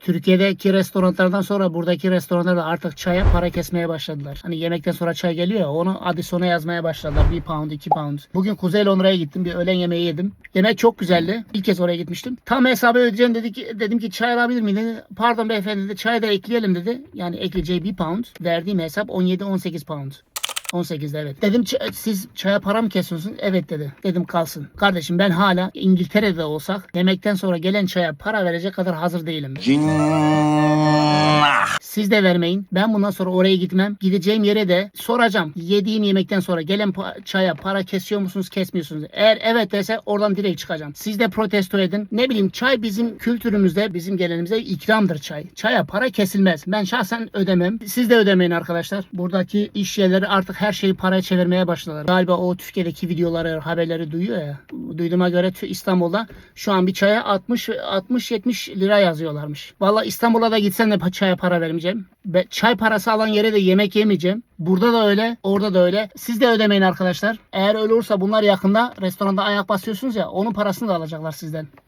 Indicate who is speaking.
Speaker 1: Türkiye'deki restoranlardan sonra buradaki restoranlar da artık çaya para kesmeye başladılar. Hani yemekten sonra çay geliyor ya onu adisona yazmaya başladılar. 1 pound 2 pound. Bugün Kuzey Londra'ya gittim. Bir öğlen yemeği yedim. Yemek çok güzeldi. İlk kez oraya gitmiştim. Tam hesabı ödeyeceğim dedi ki, dedim ki çay alabilir miyim dedi. Pardon beyefendi dedi. Çayı da ekleyelim dedi. Yani ekleyeceği 1 pound. Verdiğim hesap 17-18 pound. 18'de evet. Dedim "Ç- siz çaya para mı kesiyorsunuz? Evet dedi. Dedim kalsın. Kardeşim ben hala İngiltere'de olsak yemekten sonra gelen çaya para verecek kadar hazır değilim. Siz de vermeyin. Ben bundan sonra oraya gitmem. Gideceğim yere de soracağım. Yediğim yemekten sonra gelen pa- çaya para kesiyor musunuz, kesmiyorsunuz? Eğer evet dese oradan direkt çıkacağım. Siz de protesto edin. Ne bileyim çay bizim kültürümüzde, bizim geleneğimizde ikramdır çay. Çaya para kesilmez. Ben şahsen ödemem. Siz de ödemeyin arkadaşlar. Buradaki iş yerleri artık her şeyi paraya çevirmeye başladılar. Galiba o Türkiye'deki videoları, haberleri duyuyor ya. Duyduğuma göre İstanbul'da şu an bir çaya 60 60-70 lira yazıyorlarmış. Vallahi İstanbul'a da gitsem de çaya para vermeyeceğim. Ve çay parası alan yere de yemek yemeyeceğim. Burada da öyle, orada da öyle. Siz de ödemeyin arkadaşlar. Eğer öyle olursa bunlar yakında restoranda ayak basıyorsunuz ya onun parasını da alacaklar sizden.